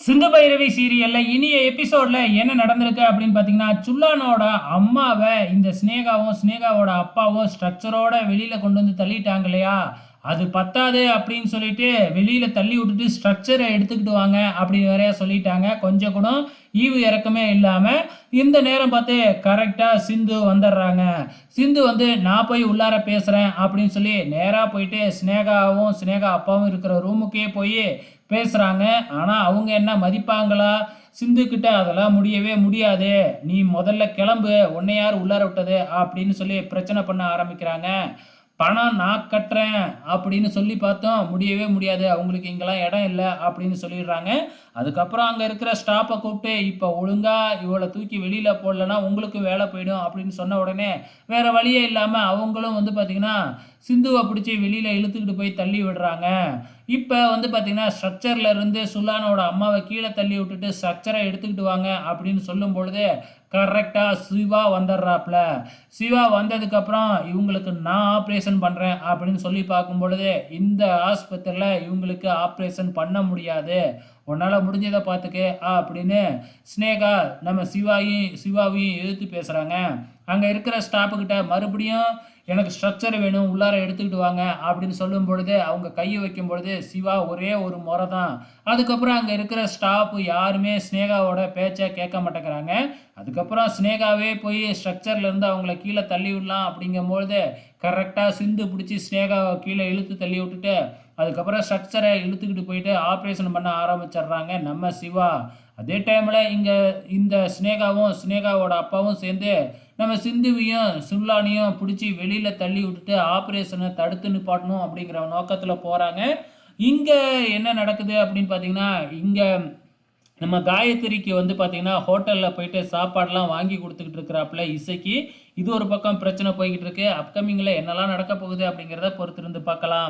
சிந்து பைரவி சீரியல்ல இனிய எபிசோட்ல என்ன நடந்திருக்கு அப்படின்னு பார்த்தீங்கன்னா சுல்லானோட அம்மாவை இந்த ஸ்னேகாவும் ஸ்னேகாவோட அப்பாவும் ஸ்ட்ரக்சரோட வெளியில கொண்டு வந்து தள்ளிட்டாங்க இல்லையா? அது பத்தாது அப்படின்னு சொல்லிட்டு வெளியில் தள்ளி விட்டுட்டு ஸ்ட்ரக்சரை எடுத்துக்கிட்டு வாங்க அப்படின்னு வேறையா சொல்லிட்டாங்க. கொஞ்சம் கூட ஈவு இறக்கமே இல்லாமல் இந்த நேரம் பார்த்து கரெக்டாக சிந்து வந்துடுறாங்க. சிந்து வந்து நான் போய் உள்ளார பேசுகிறேன் அப்படின்னு சொல்லி நேராக போயிட்டு ஸ்னேகாவும் ஸ்னேகா அப்பாவும் இருக்கிற ரூமுக்கே போய் பேசுகிறாங்க ஆனால் அவங்க என்ன மதிப்பாங்களா? சிந்துக்கிட்ட அதெல்லாம் முடியவே முடியாது. நீ முதல்ல கிளம்பு உன்னை யார் உள்ளார விட்டது? அப்படின்னு சொல்லி பிரச்சனை பண்ண ஆரம்பிக்கிறாங்க. பணம் நான் கட்டுறேன் அப்படின்னு சொல்லி பார்த்தோம். முடியவே முடியாது. அவங்களுக்கு இங்கெல்லாம் இடம் இல்லை அப்படின்னு சொல்லிடுறாங்க. அதுக்கப்புறம் அங்கே இருக்கிற ஸ்டாஃபை கூப்பிட்டு இப்போ ஒழுங்காக இவளை தூக்கி வெளியில் போடலன்னா உங்களுக்கு வேலை போயிடும் அப்படின்னு சொன்ன உடனே வேறு வழியே இல்லாமல் அவங்களும் வந்து பார்த்திங்கன்னா சிந்துவை பிடிச்சி வெளியில் இழுத்துக்கிட்டு போய் தள்ளி விடுறாங்க. இப்போ வந்து பார்த்திங்கன்னா ஸ்ட்ரக்சரில் இருந்து சுல்லானோட அம்மாவை கீழே தள்ளி விட்டுட்டு ஸ்ட்ரக்சரை எடுத்துக்கிட்டு வாங்க அப்படின்னு சொல்லும் பொழுது கரெக்டாக சிவா வந்துடுறாப்புல. சிவா வந்ததுக்கப்புறம் இவங்களுக்கு நான் ஆப்ரேஷன் பண்ணுறேன் அப்படின்னு சொல்லி பார்க்கும் பொழுது இந்த ஆஸ்பத்திரியில் இவங்களுக்கு ஆப்ரேஷன் பண்ண முடியாது. உன்னால் முடிஞ்சதை பார்த்துக்க அப்படின்னு ஸ்னேகா நம்ம சிவாயும் சிவாவையும் எதிர்த்து பேசுகிறாங்க அங்கே இருக்கிற ஸ்டாஃபுக்கிட்ட மறுபடியும் எனக்கு ஸ்ட்ரக்சர் வேணும் உள்ளார எடுத்துக்கிட்டு வாங்க அப்படின்னு சொல்லும் பொழுது அவங்க கையை வைக்கும் பொழுது சிவா ஒரே ஒரு முறை தான் அதுக்கப்புறம் அங்கே இருக்கிற ஸ்டாஃப் யாருமே ஸ்னேகாவோட பேச்சை கேட்க மாட்டேங்கிறாங்க. அதுக்கப்புறம் ஸ்னேகாவே போய் ஸ்ட்ரக்சர்லேருந்து அவங்கள கீழே தள்ளி விடலாம் அப்படிங்கும்பொழுது கரெக்டாக சிந்து பிடிச்சி ஸ்னேகாவை கீழே இழுத்து தள்ளி விட்டுட்டு அதுக்கப்புறம் ஸ்ட்ரக்சரை இழுத்துக்கிட்டு போயிட்டு ஆப்ரேஷன் பண்ண ஆரம்பிச்சிடுறாங்க நம்ம சிவா. அதே டைமில் இங்கே இந்த ஸ்னேகாவும் ஸ்னேகாவோட அப்பாவும் சேர்ந்து நம்ம சிந்துவையும் சுல்லானியும் பிடிச்சி வெளியில் தள்ளி விட்டுட்டு ஆப்ரேஷனை தடுத்து நிப்பாட்டணும் அப்படிங்கிற நோக்கத்தில் போகிறாங்க இங்கே என்ன நடக்குது அப்படின்னு பார்த்தீங்கன்னா இங்கே நம்ம காயத்ரிக்கு வந்து பார்த்தீங்கன்னா ஹோட்டலில் போயிட்டு சாப்பாடெலாம் வாங்கி கொடுத்துக்கிட்டு இருக்கிறாப்புல இசைக்கு. இது ஒரு பக்கம் பிரச்சனை போய்கிட்டு இருக்கு. அப்கமிங்கில் என்னெல்லாம் நடக்க போகுது அப்படிங்கிறத பொறுத்திருந்து பார்க்கலாம்.